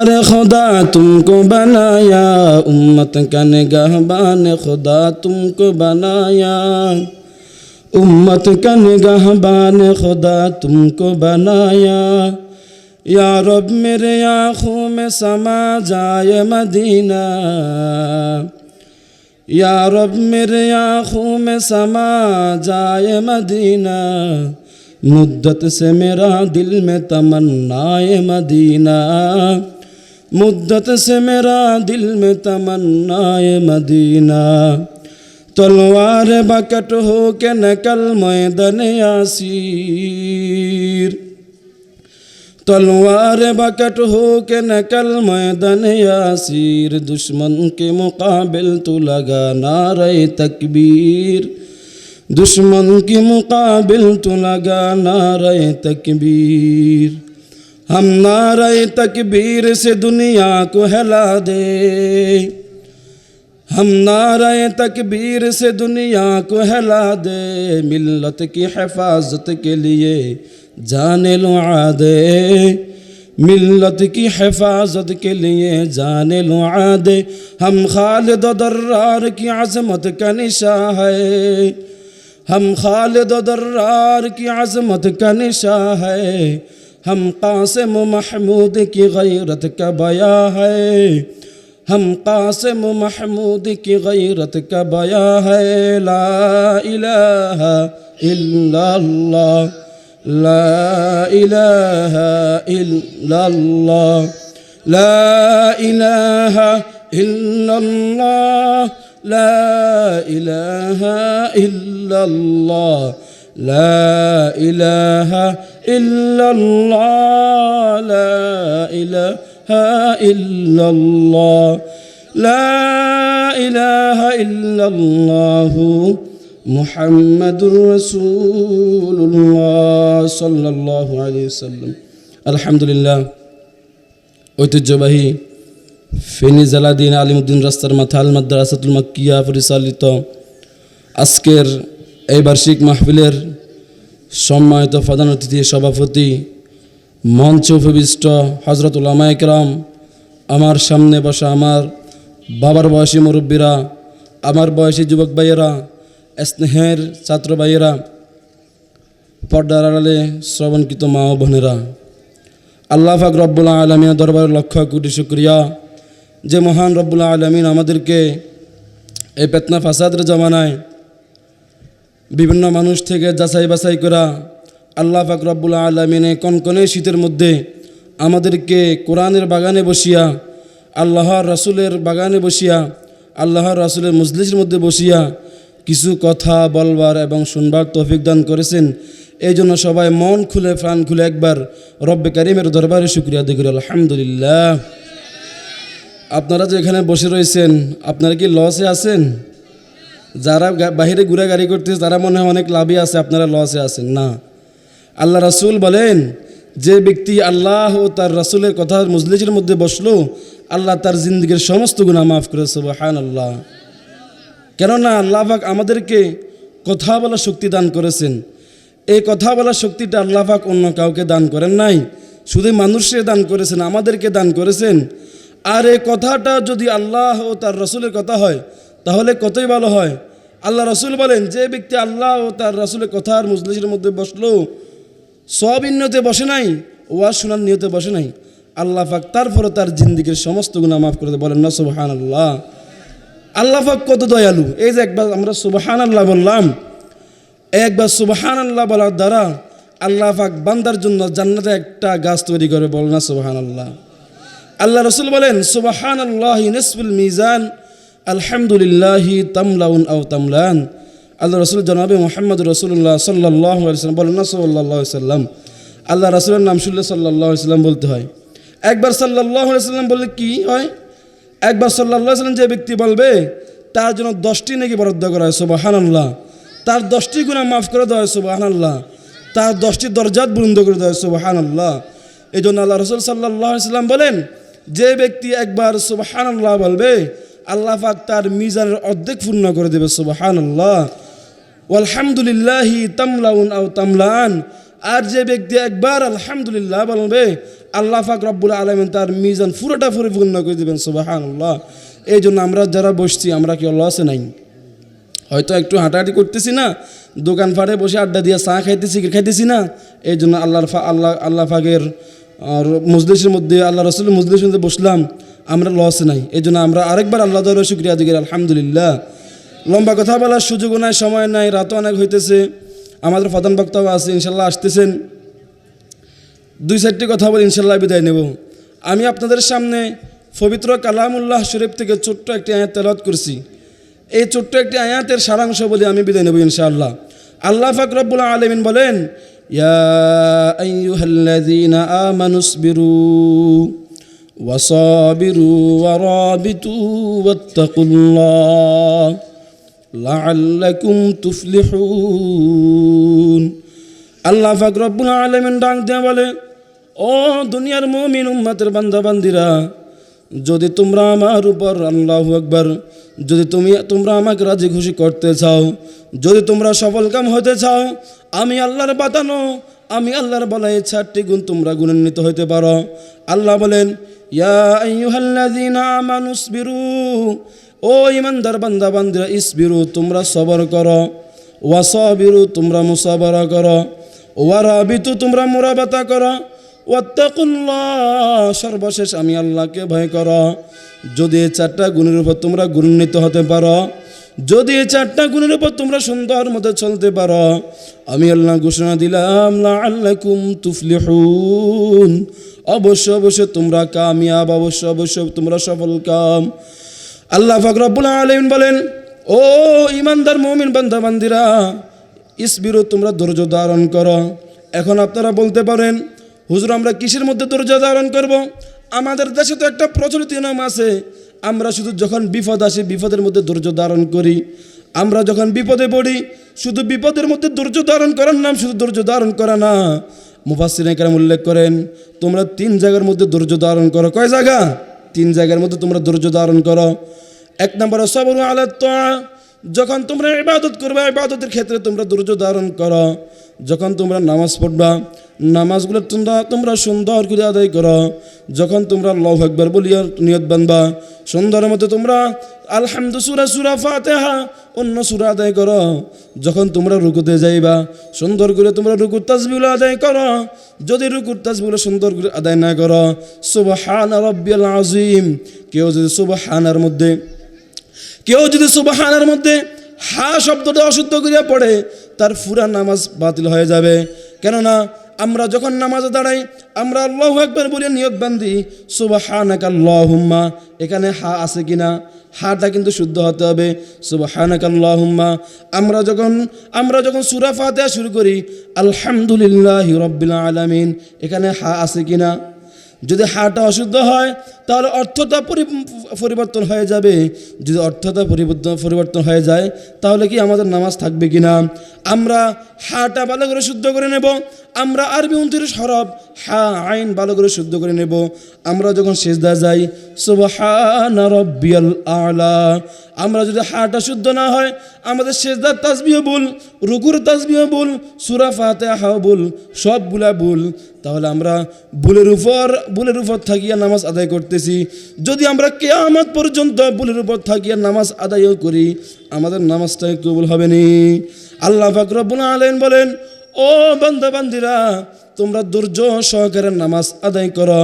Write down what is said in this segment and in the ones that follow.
ارے خدا تم کو بنایا، امت کا نگاہ بان خدا تم کو بنایا۔ امت کا نگاہ بان خدا تم کو بنایا۔ یا رب میرے آنکھوں میں سما جائے مدینہ۔ یا رب میرے آنکھوں میں سما جائے مدینہ۔ مدت سے میرا دل میں تمنائے مدینہ۔ मुद्दत से मेरा दिल में तमन्नाए मदीना तलवार बकट हो के नकल मैदन यासीर तलवार बकट हो के नकल मैदन यासीर दुश्मन के मुकाबिल तो लगा नारे तकबीर दुश्मन के मुकाबिल तो लगा नारे तकबीर ہم نعرہ تکبیر سے دنیا کو ہلا دے۔ ہم نعرہ تکبیر سے دنیا کو ہلا دے۔ ملت کی حفاظت کے لیے جانے لو دے ملت کی حفاظت کے لیے جانے لو دے ہم خالد و درار کی عظمت کا نشاں ہے۔ ہم خالد و درار کی عظمت کا نشاں ہے۔ ہم قاسم محمود کی غیرت کا بیا ہے ہم قاسم محمود کی غیرت کا بیا ہے لا الہ الا اللہ لا الہ الا اللہ لا الہ الا اللہ لا الہ الا اللہ إله إلا الله لا إله إلا الله لا إله إلا الله محمد رسول الله صلى الله عليه وسلم الحمد لله ঐতিহ্যবাহী ফেনী জালাদিন আলিমুদ্দিন রাস্তার মাথা আল মাদ্রাসাতুল মাক্কিয়া পরিচালিত আজকের এই বার্ষিক মাহফিলের সম্মানিত প্রধান অতিথি, সভাপতি, মঞ্চ উপবিষ্ট হজরত উলামা আমার সামনে বসা আমার বাবার বয়সী মুরব্বীরা, আমার বয়সী যুবক ভাইয়েরা, স্নেহের ছাত্র ভাইয়েরা, পর্দার আড়ালে শ্রবণকৃত মা ও বোনেরা, আল্লাহ ফাক রব্বুল্লা আলমিনের দরবারের লক্ষ কোটি শুক্রিয়া। যে মহান রব্বুল্লা আলমিন আমাদেরকে এই পেতনা ফাসাদের জমানায় বিভিন্ন মানুষ থেকে যাচাই বাছাই করা আল্লাহ পাক রব্বুল আলমিনে কনকনে শীতের মধ্যে আমাদেরকে কোরআনের বাগানে বসিয়া, আল্লাহর রাসুলের বাগানে বসিয়া, আল্লাহর রাসুলের মজলিসের মধ্যে বসিয়া কিছু কথা বলবার এবং শুনবার তৌফিক দান করেছেন। এই জন্য সবাই মন খুলে, প্রাণ খুলে একবার রব্বে কারিমের দরবারে শুক্রিয়া করি। আলহামদুলিল্লাহ। আপনারা যে এখানে বসে রয়েছেন, আপনারা কি লসে আছেন? যারা বাহিরে ঘুরে গাড়ি করতেছে, তারা মনে হয় অনেক লাভই আছে, আপনারা লসে আছেন। না। আল্লাহ রাসুল বলেন, যে ব্যক্তি আল্লাহ ও তার রাসুলের কথা মজলিসের মধ্যে বসল, আল্লাহ তার জিন্দগির সমস্ত গুণা মাফ করে হান আল্লাহ কেননা আল্লাহ পাক আমাদেরকে কথা বলার শক্তি দান করেছেন। এই কথা বলার শক্তিটা আল্লাহ পাক অন্য কাউকে দান করেন নাই। শুধু মানুষে দান করেছেন, আমাদেরকে দান করেছেন। আর এই কথাটা যদি আল্লাহ ও তার রসুলের কথা হয় তাহলে কতই ভালো হয়? আল্লাহ রসুল বলেন, যে ব্যক্তি আল্লাহ ও তার রসুলের কথার মুজলিসের মধ্যে বসল সব ইন্নতে বসে নাই, ওয়াজ শোনার নিয়তে বসে নাই। আল্লাহ ফাক তারপরে তার জিন্দিগির সমস্ত গুণা মাফ করে বলেন না সুবাহান আল্লাহ আল্লাহ ফাক কত দয়ালু। এই যে একবার আমরা সুবাহান আল্লাহ বললাম, একবার সুবাহান আল্লাহ বলার দ্বারা আল্লাহ ফাক বান্দার জন্য জান্নাতে একটা গাছ তৈরি করে, বলেন না সুবাহান আল্লাহ আল্লাহ রসুল বলেন সুবাহান আল্লাহ নসফুল মিজান আলহামদুলিল্লাহি তামলাউন আও তামলান। আল্লাহ রসুল জনাবে মোহাম্মদ রসুল্লাহ সাল্লাহ সাল্লাম বলেন, না সাল্লাহ সাল্লাম। আল্লাহ রসুলের নাম শুনলে সাল্লাহ সাল্লাম বলতে হয়। একবার সাল্লাহ সাল্লাম বললে কি হয়? একবার সাল্লাহ সাল্লাম যে ব্যক্তি বলবে, তার জন্য দশটি নাকি বরাদ্দ করা হয় সুবাহান আল্লাহ তার দশটি গুণা মাফ করে দেওয়া হয় সুবাহান আল্লাহ তার দশটি দরজাত বৃন্দ করে দেওয়া হয় সুবাহান আল্লাহ এই জন্য আল্লাহ রসুল সাল্লাহ সাল্লাম বলেন, যে ব্যক্তি একবার সুবাহান আল্লাহ বলবে আল্লাহ পাক তার মিজানের অর্ধেক পূর্ণ করে দেবে সুবাহান আল্লাহ আলহামদুলিল্লাহি তামলাউন আও তামলান। আর যে ব্যক্তি একবার আলহামদুলিল্লাহ বলবে, আল্লাহ পাক রব্বুল আলমিন তার মিজান পুরোটা পরিপূর্ণ করে দেবেন সুবাহান আল্লাহ এই জন্য আমরা যারা বসছি, আমরা কি লসে নাই। হয়তো একটু হাঁটাহাঁটি করতেছি না দোকান ফাটে বসে আড্ডা দিয়ে চা খাইতেছি খাইতেছি না এই জন্য আল্লাহর আল্লাহ আল্লাহ ফাগের আর মজলিসের মধ্যে, আল্লাহ রসুলের মজলিসের মধ্যে বসলাম। আমরা লস নাই। এই জন্য আমরা আরেকবার আল্লাহ দলের শুক্রিয়া দিকে আলহামদুলিল্লাহ। লম্বা কথা বলার সুযোগও নাই, সময় নাই, রাতও অনেক হইতেছে। আমাদের প্রধান বক্তব্য আছে, ইনশাল্লাহ আসতেছেন। দুই চারটি কথা বলে ইনশাল্লাহ বিদায় নেব। আমি আপনাদের সামনে পবিত্র কালামুল্লাহ শরীফ থেকে ছোট্ট একটি আয়াত তেলাওয়াত করছি। এই ছোট্ট একটি আয়াতের সারাংশ বলে আমি বিদায় নেব ইনশাআল্লাহ। আল্লাহ ফাকরবুল আলমিন বলেন, ইয়া আইয়ুহাল্লাযীনা আমানুসবিরু। وصابروا ورابطوا واتقوا الله لعلكم تفلحون আল্লাহ ফাকরবুল আলমিন ডাক দেয়া বলে ও দুনিয়ার মমিন উম্মাতের বান্দা বান্দিরা যদি তোমরা আমার উপর আল্লাহ একবার যদি তুমি তোমরা আমাকে রাজি খুশি করতে চাও যদি তোমরা সফল কাম হতে চাও আমি আল্লাহর বাতানো আমি আল্লাহর বলা এই চারটি গুণ তোমরা গুণান্বিত হইতে পারো আল্লাহ বলেন ইয়া আইয়ুহাল্লাযীনা আমানুসবিরু ও ইমানদার বান্দা, বান্দিরা, ইসবিরু, তোমরা সবর করো। ওয়াসাবিরু তোমরা মুসাবারা করো। ওয়ারাবিতু, তোমরা মুরাবাতা করো। ওয়াত্তাকুল্লাহ, সর্বশেষ আমি আল্লাহকে ভয় করো। যদি এই চারটা গুণের উপর তোমরা গুণান্বিত হতে পারো, যদি এই চারটা গুণের উপর তোমরা সুন্দর মতো চলতে পারো, আমি আল্লাহ ঘোষণা দিলাম আল্লাকুম তুফলিহুন। অবশ্য অবশ্য তোমরা কামিয়াব অবশ্য অবশ্য তোমরা সফল কাম। আল্লাহ ফাকরাবুল আলমিন বলেন, ও ইমানদার মমিন বান্দা বান্দিরা তোমরা ধৈর্য ধারণ করো। এখন আপনারা বলতে পারেন, হুজুর, আমরা কিসের মধ্যে ধৈর্য ধারণ করব? আমাদের দেশে তো একটা প্রচলিত নাম আছে, আমরা শুধু যখন বিপদ আসে, বিপদের মধ্যে ধৈর্য ধারণ করি। আমরা যখন বিপদে পড়ি, শুধু বিপদের মধ্যে ধৈর্য ধারণ করার নাম শুধু ধৈর্য ধারণ করা না। মুফাসিন একরাম উল্লেখ করেন, তোমরা তিন জায়গার মধ্যে ধৈর্য ধারণ করো। কয় জায়গা? তিন জায়গার মধ্যে তোমরা ধৈর্য ধারণ করো। এক নম্বর সবর আলাত যখন তোমরা ইবাদত করবে, ইবাদতের ক্ষেত্রে তোমরা ধৈর্য ধারণ করো। যখন তোমরা নামাজ পড়বা, নামাজগুলো তোমরা তোমরা সুন্দর করে আদায় করো। যখন তোমরা লভ একবার বলিয়া নিয়ত বানবা সুন্দরের মতো তোমরা আলহামদু সুরা সুরা ফাতেহা অন্য সুরা আদায় করো। যখন তোমরা রুকুতে যাইবা, সুন্দর করে তোমরা রুকুর তাজবিগুলো আদায় করো। যদি রুকুর তাজবিগুলো সুন্দর করে আদায় না করো, সুবহান রব্বিয়াল আজিম কেউ যদি সুবহানার মধ্যে, কেউ যদি সুবাহানের মধ্যে হা শব্দটা অশুদ্ধ করিয়া পড়ে, তার ফুরা নামাজ বাতিল হয়ে যাবে। কেননা, আমরা যখন নামাজে দাঁড়াই, আমরা আল্লাহ একবার বলে নিয়ত বান্ধি সুবাহানাক আল্লাহুম্মা এখানে হা আছে কিনা? হাটা কিন্তু শুদ্ধ হতে হবে। সুবাহানাক আল্লাহুম্মা আমরা যখন আমরা যখন সুরা ফাতিহা শুরু করি, আলহামদুলিল্লাহ রব্বিল আলামিন, এখানে হা আছে কিনা? যদি হাড়টা অশুদ্ধ হয়, তাহলে অর্থটা পরি- পরিবর্তন হয়ে যাবে। যদি অর্থটা পরিবর্তন পরিবর্তন হয়ে যায়, তাহলে কি আমাদের নামাজ থাকবে কি না আমরা হাটা ভালো করে শুদ্ধ করে নেব, আমরা আরবি উনত্রিশ হরফ হা, আইন ভালো করে শুদ্ধ করে নেব। আমরা যখন সেজদা যাই, সুবহান রব্বিয়াল আলা। আমরা যদি হাটা শুদ্ধ না হয়, আমাদের সেজদার তাসবিহ ভুল, রুকুর তাসবিহ ভুল, সুরা ফাতে ফাতেহা ভুল, সবগুলা ভুল। তাহলে আমরা ভুলের উপর ভুলের উপর থাকিয়া নামাজ আদায় করতেছি। যদি আমরা কেয়ামত পর্যন্ত ভুলের উপর থাকিয়া নামাজ আদায়ও করি, আমাদের নামাজটা কবুল হবে নি। আল্লাহ ফাকরবুল আলেন বলেন, ও বান্দা বান্দিরা তোমরা ধৈর্য সহকারে নামাজ আদায় করো।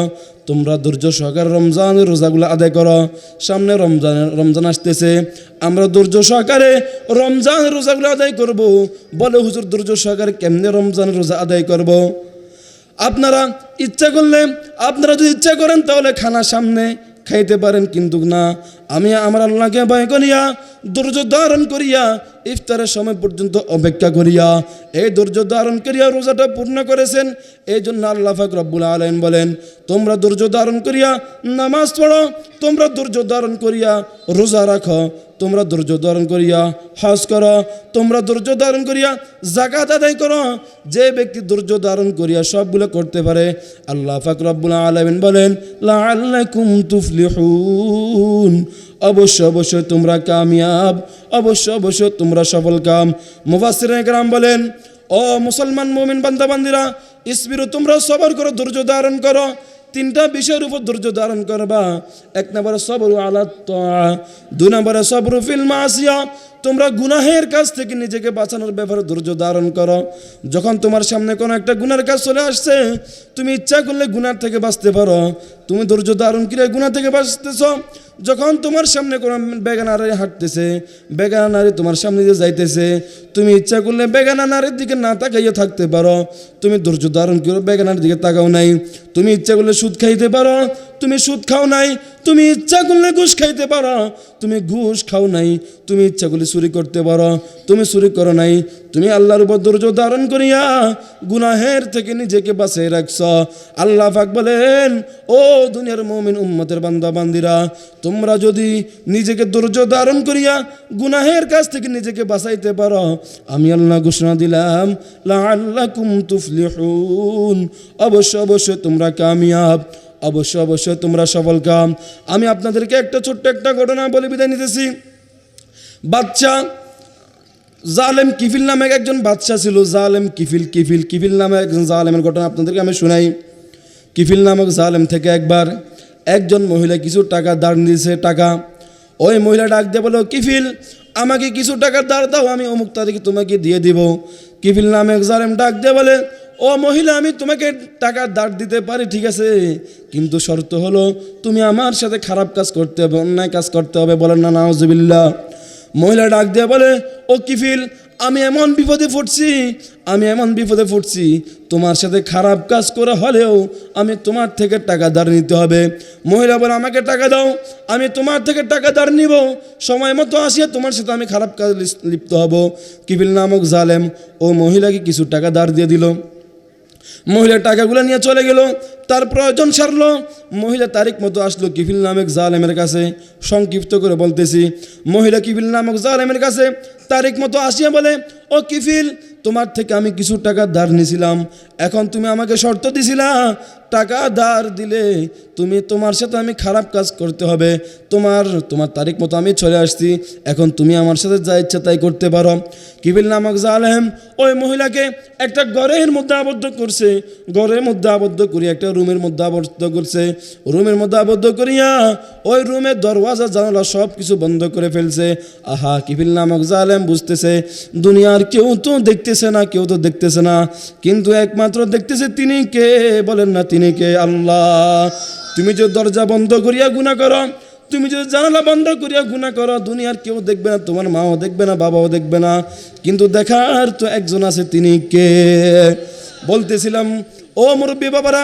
তোমরা ধৈর্য সহকারে রমজানের রোজাগুলো আদায় করো। সামনে রমজান রমজান আসতেছে। আমরা ধৈর্য সহকারে রমজান রোজাগুলো আদায় করব। বলে হুজুর, ধৈর্য সহকারে কেমনে রমজানের রোজা আদায় করব? আপনারা ইচ্ছা করলে, আপনারা যদি ইচ্ছা করেন তাহলে খানা সামনে খাইতে পারেন, কিন্তু না। আমি আমার আল্লাহকে ভয় করিয়া ধৈর্য ধারণ করিয়া, ইফতারের সময় পর্যন্ত অপেক্ষা করিয়া, এই ধৈর্য ধারণ করিয়া রোজাটা পূর্ণ করেছেন। এই জন্য আল্লাহ ফাক রব্বুল আলম বলেন, তোমরা ধৈর্য ধারণ করিয়া নামাজ পড়ো, তোমরা ধৈর্য ধারণ করিয়া রোজা রাখো, তোমরা ধৈর্য ধারণ করিয়া হজ করো, তোমরা ধৈর্য ধারণ করিয়া জাকাত আদায় করো, যে ব্যক্তি ধৈর্য ধারণ করিয়া সবগুলো করতে পারে, আল্লাহ ফাকরাবুল আলমিন বলেন, লাআল্লাকুম তুফলিহুন। অবশ্য অবশ্য তোমরা কামিয়াব, অবশ্য অবশ্য তোমরা সফল কাম। মুবাসির গ্রাম বলেন, ও মুসলমান মোমিন বান্দাবান্দিরা, ইসবিরু তোমরা সবর করো, ধৈর্য ধারণ করো। তিনটা বিষয়ের উপর ধৈর্য ধারণ করবা। এক নম্বরে সবরু আলাত দু নম্বরে সবরু ফিল মাসিয়া তোমরা গুনাহের কাছ থেকে নিজেকে বাঁচানোর ব্যাপারে ধৈর্য ধারণ করো। যখন তোমার সামনে কোনো একটা গুনার কাজ চলে আসছে, তুমি ইচ্ছা করলে গুনার থেকে বাঁচতে পারো। তুমি ধৈর্য ধারণ করে গুনাহ থেকে বাঁচতেছ। যখন তোমার সামনে কোনো বেগানা নারী হাঁটতেছে, বেগানা নারী তোমার সামনে দিয়ে যাইতেছে, তুমি ইচ্ছা করলে বেগানা নারীর দিকে না তাকাইয়ে থাকতে পারো। তুমি ধৈর্য ধারণ করো বেগানার দিকে তাকাও নাই। তুমি ইচ্ছা করলে সুদ খাইতে পারো। তুমি সুদ খাও নাই, তুমি ইচ্ছা করলে ঘুষ খাইতে পারো। তুমি ঘুষ খাও নাই, তুমি ইচ্ছা করলে চুরি করতে পারো। তুমি চুরি করো নাই, তুমি আল্লাহর উপর ধৈর্য ধারণ করিয়া গুনাহের থেকে নিজেকে বাঁচিয়ে রাখছ। আল্লাহ পাক বলেন, ও দুনিয়ার মমিন উম্মতের বান্দা বান্দিরা তোমরা যদি নিজেকে ধৈর্য ধারণ করিয়া গুনাহের কাছ থেকে নিজেকে বাঁচাইতে পারো, আমি আল্লাহ ঘোষণা দিলাম, লাআল্লাকুম তুফলিহুন। অবশ্য অবশ্যই তোমরা কামিয়াব। অবশ্য অবশ্যই তোমরা সফল কাম আমি আপনাদেরকে একটা ছোট্ট একটা ঘটনা বলে বিদায় নিতেছি। বাচ্চা জালেম কিফিল নামে একজন বাচ্চা ছিল। জালেম কিফিল কিফিল কিফিল নামে একজন জালেমের ঘটনা আপনাদেরকে আমি শোনাই। কিফিল নামক জালেম থেকে একবার একজন মহিলা কিছু টাকা দাঁড় দিয়েছে টাকা। ওই মহিলা ডাক দিয়ে বলো কিফিল, আমাকে কিছু টাকা দাঁড় দাও, আমি অমুক তারিখে তোমাকে দিয়ে দিব। কিফিল নামে জালেম ডাক দিয়ে বলে ও মহিলা, আমি তোমাকে টাকা দাঁড় দিতে পারি, ঠিক আছে? কিন্তু শর্ত হলো, তুমি আমার সাথে খারাপ কাজ করতে হবে, অন্যায় কাজ করতে হবে। বলেন না, নাউজুবিল্লাহ। মহিলা ডাক দিয়ে বলে, ও কিফিল, আমি এমন বিপদে পড়ছি আমি এমন বিপদে পড়ছি তোমার সাথে খারাপ কাজ করে হলেও আমি তোমার থেকে টাকা ধার নিতে হবে। মহিলা বলে, আমাকে টাকা দাও, আমি তোমার থেকে টাকা ধার নিব। সময় মতো আসিয়া তোমার সাথে আমি খারাপ কাজ লিপ্ত হব। কিফিল নামক জালেম ও মহিলাকে কিছু টাকা ধার দিয়ে দিল। মহিলা টাকাগুলো নিয়ে চলে গেল, তার প্রয়োজন সারলো। মহিলা তারিখ মতো আসলো কিফিল নামক জালেমের কাছে। সংক্ষিপ্ত করে বলতেছি, মহিলা কিফিল নামক জালেমের কাছে তারিখ মতো আসিয়া বলে ও কিফিল, তোমার থেকে আমি কিছু টাকা ধার নিয়েছিলাম। এখন তুমি আমাকে শর্ত দিছিলা, টাকা ধার দিলে তুমি তোমার সাথে আমি খারাপ কাজ করতে হবে। তোমার তোমার তারিখ মতো আমি চলে আসছি, এখন তুমি আমার সাথে যা ইচ্ছা তাই করতে পারো। কিবিল নামক জালেম ওই মহিলাকে একটা ঘরের মধ্যে আবদ্ধ করছে। ঘরের মধ্যে আবদ্ধ করিয়া একটা রুমের মধ্যে আবদ্ধ করছে। রুমের মধ্যে আবদ্ধ করিয়া ওই রুমের দরওয়াজা, জানালা সব কিছু বন্ধ করে ফেলছে। আহা কিবিল নামক জালেম বুঝতেছে, দুনিয়ার কেউ তো দেখতেছে না, কেউ তো দেখতেছে না। কিন্তু একমাত্র দেখতেছে তিনি কে? বলেন না তিনি কে? আল্লাহ। তুমি যে দরজা বন্ধ করিয়া গুণা করো, তুমি যদি জানালা বন্ধ করিয়া গুণা করো, দুনিয়ার কেউ দেখবে না, তোমার মাও দেখবে না, বাবাও দেখবে না। কিন্তু দেখার তো একজন আছে, তিনি কে? বলতেছিলাম, ও মুরব্বী বাবারা,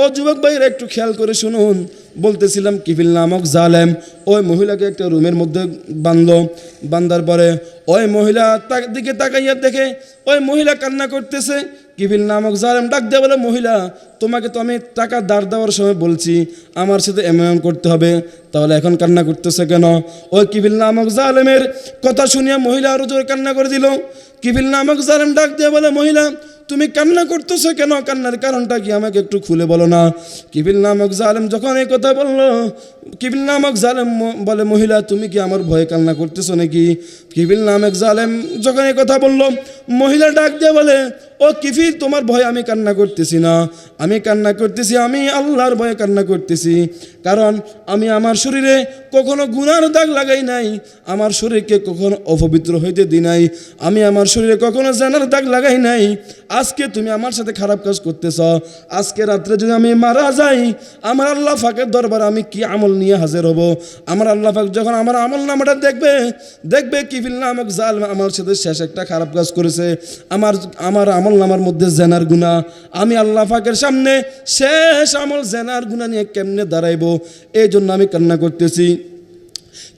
ও যুবক ভাইরা একটু খেয়াল করে শুনুন। বলতেছিলাম, কিফিল নামক জালেম, ওই মহিলাকে একটা রুমের মধ্যে বাঁধলো। বান্ধার পরে ওই মহিলা তার দিকে তাকাইয়া দেখে, ওই মহিলা কান্না করতেছে। কিফিল নামক জালেম ডাক দেওয়া বলে, মহিলা, তোমাকে তো আমি টাকা দাঁড় দেওয়ার সময় বলছি, আমার সাথে এমন করতে হবে। তাহলে এখন কান্না করতেছে কেন? ওই কিবিল নামক জালেমের কথা শুনিয়া মহিলা আরও জোরে কান্না করে দিল। কিবিল নামক জালেম ডাক দিয়ে বলে, মহিলা, তুমি কান্না করতেছো কেন? কান্নার কারণটা কি আমাকে একটু খুলে বলো না? কিবিল নামক জালেম যখন এই কথা বলল, কিবিল নামক জালেম বলে, মহিলা, তুমি কি আমার ভয়ে কান্না করতেছো নাকি? কিবিল নামক জালেম যখন এই কথা বলল, মহিলা ডাক দিয়ে বলে, ও কিফিল, তোমার ভয়ে আমি কান্না করতেছি না। আমি কান্না করতেছি, আমি আল্লাহর ভয়ে কান্না করতেছি। কারণ আমি আমার শরীরে কখনো গুনার দাগ লাগাই নাই, আমার শরীরকে কখনো অপবিত্র হইতে দিই নাই, আমি আমার শরীরে কখনো জানার দাগ লাগাই নাই, আজকে তুমি আমার সাথে খারাপ কাজ করতেছ, আজকে রাত্রে যদি আমি মারা যাই, আমার আল্লাহ ফাঁকের দরবার আমি কি আমল নিয়ে হাজির হব? আমার আল্লাহ ফাঁক যখন আমার আমল নামাটা দেখবে দেখবে কিফিল নামক জাল আমার সাথে শেষ একটা খারাপ কাজ করেছে, আমার আমার আমল নামার মধ্যে জেনার গুণা আমি আল্লাহ ফাঁকের সামনে শেষ আমল জেনার গুণা নিয়ে কেমনে দাঁড়াইবো? এই জন্য আমি কান্না করতেছি।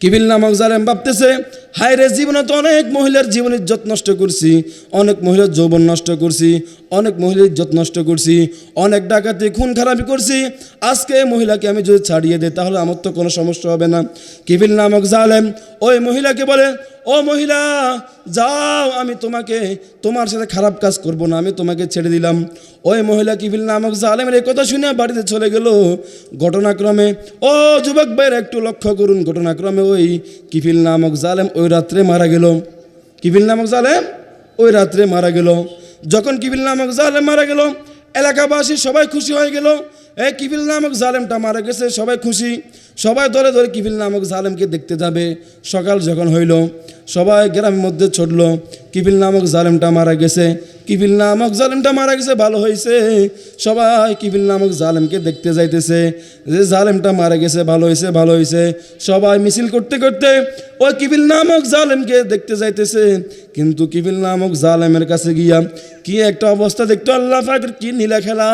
কিবিল নামক জালেম ভাবতেছে হায় রে জীবনে তো অনেক মহিলার জীবনের ইজ্জত নষ্ট করছি, অনেক মহিলার যৌবন নষ্ট করছি, অনেক মহিলার ইজ্জত নষ্ট করছি, অনেক ডাকাতি, খুন খারাপি করছি, আজকে মহিলাকে আমি যদি ছাড়িয়ে দিই, তাহলে আমার তো কোনো সমস্যা হবে না। কিবিল নামক জালেম ওই মহিলাকে বলে, ও মহিলা, যাও, আমি তোমাকে, তোমার সাথে খারাপ কাজ করব না, আমি তোমাকে ছেড়ে দিলাম। ওই মহিলা কিবিল নামক জালেমের এই কথা শুনে বাড়িতে চলে গেল। ঘটনাক্রমে, ও যুবক ভাইয়ের, একটু লক্ষ্য করুন, ঘটনাক্রমে ওই কিফিল নামক জালেম ওই রাত্রে মারা গেল। কিফিল নামক জালেম ওই রাত্রে মারা গেল। যখন কিফিল নামক জালেম মারা গেল, এলাকাবাসী সবাই খুশি হয়ে গেল। এই কিফিল নামক জালেমটা মারা গেছে, সবাই খুশি। সবাই ধরে ধরে কিফিল নামক জালেমকে দেখতে যাবে। সকাল যখন হইল, সবাই গ্রামের মধ্যে ছুটলো, কিফিল নামক জালেমটা মারা গেছে। কিফিল নামক জালেমটা মারা গেছে, ভালো হয়েছে সবাই কিফিল নামক জালেমকে দেখতে যাইতেছে, যে জালেমটা মারা গেছে, ভালো হয়েছে ভালো হয়েছে সবাই মিছিল করতে করতে ওই কিফিল নামক জালেমকে দেখতে যাইতেছে। কিন্তু কিফিল নামক জালেমের কাছে গিয়া কি একটা অবস্থা দেখতো? আল্লাহ পাকের কি নীলা খেলা।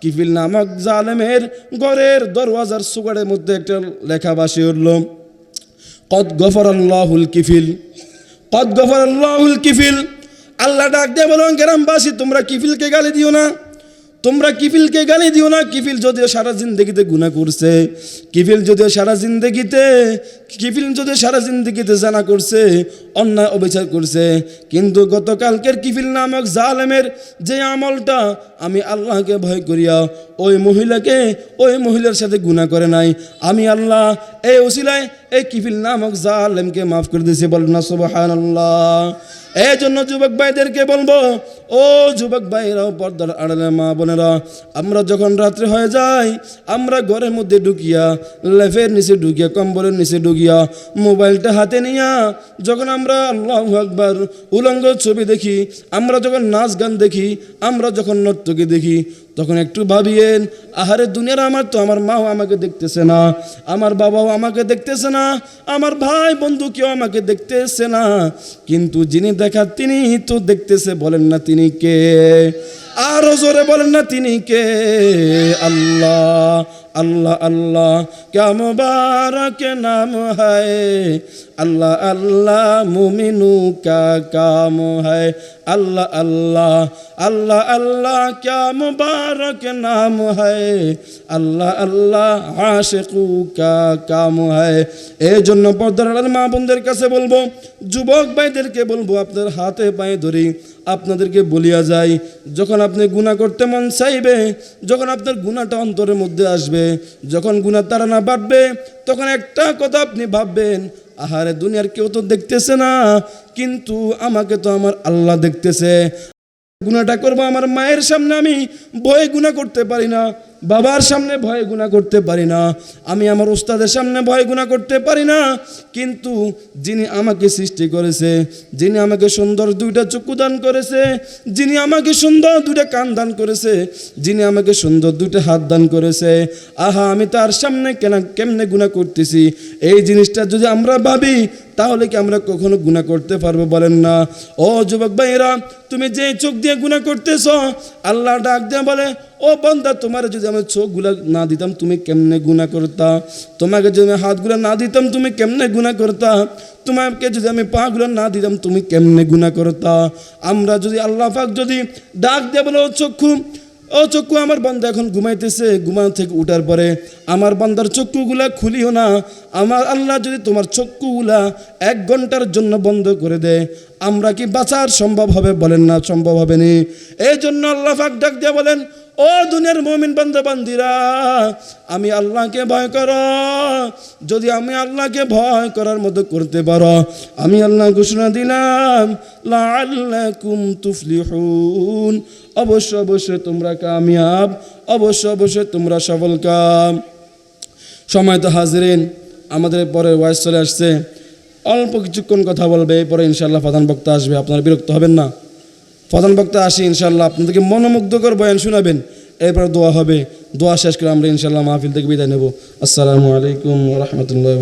কিফিল নামক জালেমের ঘরের দরওয়াজার সুগারের মধ্যে একটা লেখা বাসি উঠল, কদ গফর আল্লাহুল কিফিল। কদ গফর আল্লাহুল কিফিল। আল্লাহ ডাক দিয়ে বলুন, গ্রামবাসী, তোমরা কিফিলকে গালি দিও না। তোমরা কিফিলকে গালি দিও না। কিফিল যদিও সারা জিন্দগিতে গুণা করছে, কিফিল যদিও সারা জিন্দগিতে, কিফিল যদিও সারা জিন্দগিতে জানা করছে, অন্যায় অবিচার করছে, কিন্তু গতকালকের কিফিল নামক জালেমের যে আমলটা আমি আল্লাহকে ভয় করিয়া ওই মহিলাকে, ওই মহিলার সাথে গুণা করে নাই। আমি আল্লাহ এই ওসিলায় এই কিফিল নামক জালেমকে মাফ করে দিয়েছি বল না সুবাহান এই জন্য যুবক ভাইদেরকে বলব, ও যুবক ভাইরাও পর্দার আড়ালে মা বোনেরা, আমরা যখন রাত্রে হয়ে যাই, আমরা ঘরের মধ্যে ঢুকিয়া, লেফের নিচে ঢুকিয়া, কম্বলের নিচে ঢুকিয়া, মোবাইলটা হাতে নিয়া, যখন আমরা আল্লাহ আকবার উলঙ্গ ছবি দেখি, আমরা যখন নাচ গান দেখি, আমরা যখন নর্তকী দেখি তখন একটু ভাবিয়েন, আহারে দুনিয়ার আমার তো, আমার মাও আমাকে দেখতেছে না, আমার বাবাও আমাকে দেখতেছে না, আমার ভাই বন্ধু কেউ আমাকে দেখতেছে না। কিন্তু যিনি দেখা তিনি তো দেখতেছে, বলেন না তিনি কে? আরও জোরে বলেন না, তিনি কে? আল্লাহ আল্লাহ আল্লাহ কাম বারকে নাম হায়? আল্লাহ আল্লাহ, মুমিনু কা কাম হায়? আল্লাহ আল্লাহ আল্লাহ আল্লাহ কাম বারকে নাম হায়? আল্লাহ আল্লাহ, আশেকু কা কাম হায়? এই জন্য পর্দার মা বোনদের কাছে বলব, যুবক ভাইদেরকে বলব, আপনার হাতে পায়ে ধরি আপনাদেরকে বলিয়া যাই। যখন আপনি গুণা করতে মন চাইবে, যখন আপনার গুণাটা অন্তরের মধ্যে আসবে, যখন গুণার তারা না বাড়বে, তখন একটা কথা আপনি ভাববেন, আহারে দুনিয়ার কেউ তো দেখতেছে না, কিন্তু আমাকে তো আমার আল্লাহ দেখতেছে। গুণাটা করব আমার মায়ের সামনে আমি বয়ে গুণা করতে পারি না। বাবার সামনে ভয়ে গুণা করতে পারি না, আমি আমার ওস্তাদের সামনে ভয়ে গুণা করতে পারি না, কিন্তু যিনি আমাকে সৃষ্টি করেছে, যিনি আমাকে সুন্দর দুইটা চক্ষু দান করেছে, যিনি আমাকে সুন্দর দুইটা কান দান করেছে, যিনি আমাকে সুন্দর দুইটা হাত দান করেছে, আহা, আমি তার সামনে কেন কেমনে গুণা করতেছি? এই জিনিসটা যদি আমরা ভাবি, তাহলে কি আমরা কখনো গুণা করতে পারব বলেন না? ও যুবক ভাইয়েরা, তুমি যে চোখ দিয়ে গুণা করতেছ, আল্লাহ ডাক দিয়ে বলে ও বন্দা, তোমার যদি আমি চোখগুলা না দিতাম, তুমি কেমনে গুণা করতা? তোমাকে যদি আমি হাতগুলা না দিতাম, তুমি কেমনে গুণা করতা? তোমাকে যদি আমি পাগুলো না দিতাম, তুমি কেমনে গুণা করতা? আমরা যদি আল্লাহ পাক যদি ডাক দিয়ে বলে, ও চক্ষু ও চক্ষু, আমার বান্দা এখন ঘুমাইতেছে। ঘুমানো থেকে উঠার পরে আমার বান্দার চক্ষুগুলা খুলিও না। আমার আল্লাহ যদি তোমার চক্ষুগুলা এক ঘণ্টার জন্য বন্ধ করে দেয়, আমরা কি বাঁচার সম্ভব হবে? বলেন না, সম্ভব হবে নি। এই জন্য আল্লাহ ফাক ডাক দিয়ে বলেন ও দুনিয়ার মমিন বান্দা বান্দিরা আমি আল্লাহকে ভয় কর। যদি আমি আল্লাহকে ভয় করার মতো করতে পারো, আমি আল্লাহ ঘোষণা দিলাম, লাআল্লাকুম তুফলিহুন। অবশ্য অবশ্যই তোমরা কামিয়াব, অবশ্য অবশ্যই তোমরা সফল কাম। সময় তো হাজিরেন, আমাদের পরে ওয়াইস চলে আসছে। অল্প কিছুক্ষণ কথা বলবে, এরপরে ইনশাল্লাহ প্রধান বক্তা আসবে, আপনারা বিরক্ত হবেন না। প্রধান বক্তা আসি ইনশাল্লাহ আপনাদেরকে মনোমুগ্ধকর বয়ান শোনাবেন। এরপর দোয়া হবে। দোয়া শেষ করে আমরা ইনশাল্লাহ মাহফিল থেকে বিদায় নেব। আসসালামু আলাইকুম রহমতুল্লাহ